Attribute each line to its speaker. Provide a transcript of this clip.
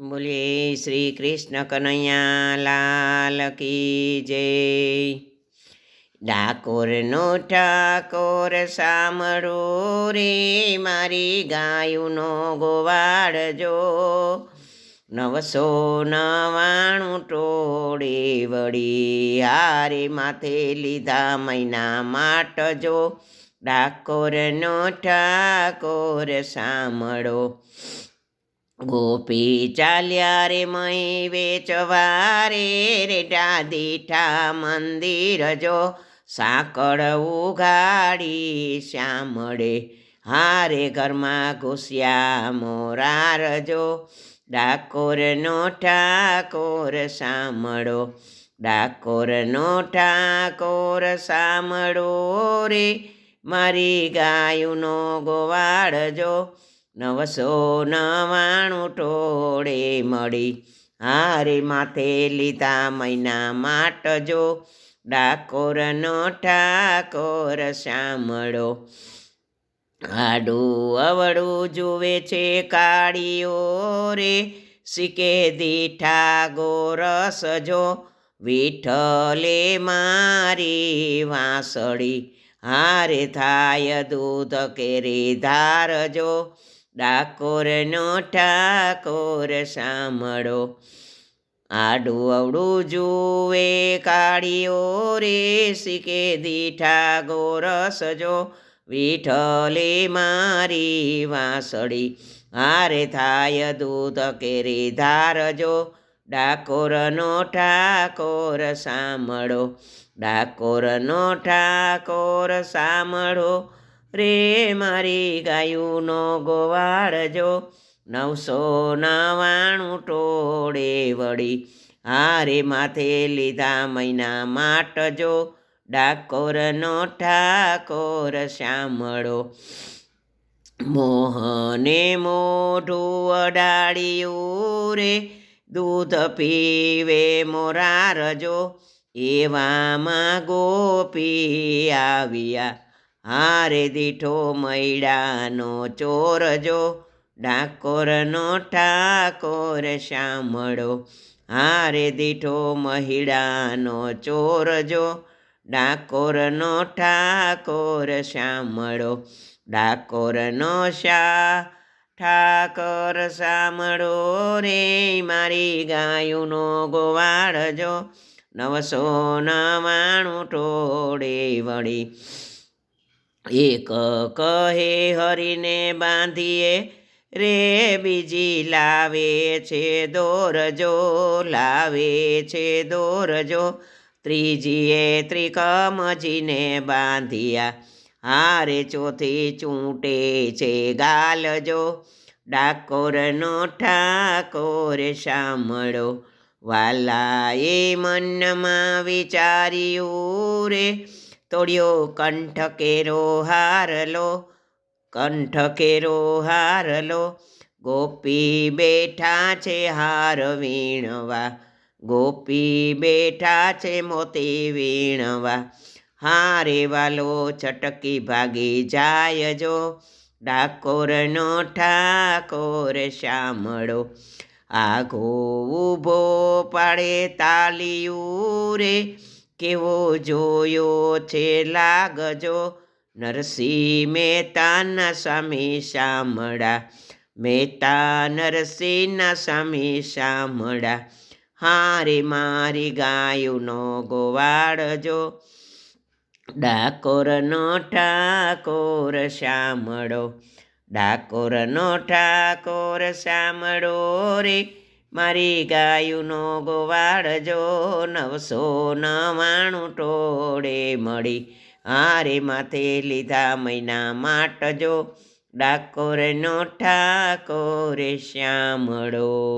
Speaker 1: બોલીએ શ્રી કૃષ્ણ કનૈયા લાલ કી જય. ડાકોરનો ઠાકોર સામળો રે, મારી ગાયુનો ગોવાડજો નવસો નવાણું ટોળે વળી હારે માથે લીધા મહિના માટજો ડાકોરનો ઠાકોર સાંભળો. ગોપી ચાલ્યા રે મય વેચવારે રેટા દીઠા મંદિર જો સાંકળ ઉઘાડી શ્યામળે. હારે ઘરમાં ઘૂસ્યા ડાકોર ડાકોરનો ઠાકોર સાંભળો, ડાકોરનો ઠાકોર સાંભળો રે, મારી ગાયુનો ગોવાળજો નવસો નવાણું ટોળે મળી. હારે માથે લીધા મહિના માટજો ડાકોરનો ઠાકોર સાંભળો આડું અવળું જુએ છે કાળીઓ રે. શીકે દીઠા ગોરસ જો વિઠલે મારી વાંસળી. હારે થાય દૂધ કેરી ધારજો. ડાકોરનો ઠાકોર સાંભળો. આડું અવડું જુએ, કાળીઓ રે શીખે દીઠા ગોરસજો જો વિઠ્ઠલે મારી વાંસળી, હારે થાય દૂધ કેરી ધારજો. ડાકોરનો ઠાકોર સાંભળો ડાકોરનો ઠાકોર સાંભળો. રે મારી ગાયુંનો ગોવાળજો નવસો નવાણું ટોળે વળી હારે માથે લીધા મહિના માટજો ડાકોરનો ઠાકોર શ્યામળો. મોહને મોઢું અડાડ્યું રે, દૂધ પીવે મોરારજો એવામાં ગોપી આવ્યા. હારે દીઠો મૈડાનો ચોરજો ડાકોરનો ઠાકોર શામળો. હારે દીઠો મહિડાનો ચોરજો ડાકોરનો ઠાકોર શામળો. ડાકોરનો શા ઠાકોર સામળો રે, મારી ગાયુંનો ગોવાળજો નવસો નવાણું ટોળે વળી. એક કહે હરીને બાંધીએ, રે બીજી લાવે છે દોરજો, લાવે છે દોરજો. ત્રીજીએ ત્રિકમજીને બાંધ્યા, હારે ચોથી ચૂંટે છે ગાલજો. ડાકોરનો ઠાકોર સાંભળો, વાલાએ મનમાં વિચાર્યું રે તોડ્યો કંઠ કેરો હારલો કંઠ કેરો હારલો ગોપી બેઠા છે હાર વીણવા, ગોપી બેઠા છે મોતી વીણવા. હારે વાલો, છટકી ભાગી જાય જો, ડાકોરનો ઠાકોર શામળો. આઘો ઊભો પાડે તાલિયું રે કેવો જોયો છે લાગજો? નરસિંહ મહેતાના સ્વામી શામળા, મહેતા નરસિંહના સ્વામી શામળા. હારે મારી ગાયુનો ગોવાળજો. ડાકોરનો ઠાકોર શામળો, ડાકોરનો ઠાકોર શામળો રે. મારી ગાયુનો ગોવાળજો નવસો નવાણું ટોળે મળી. હારે માથે લીધા મહિના માટજો ડાકોરનો ઠાકોરે શ્યામળો.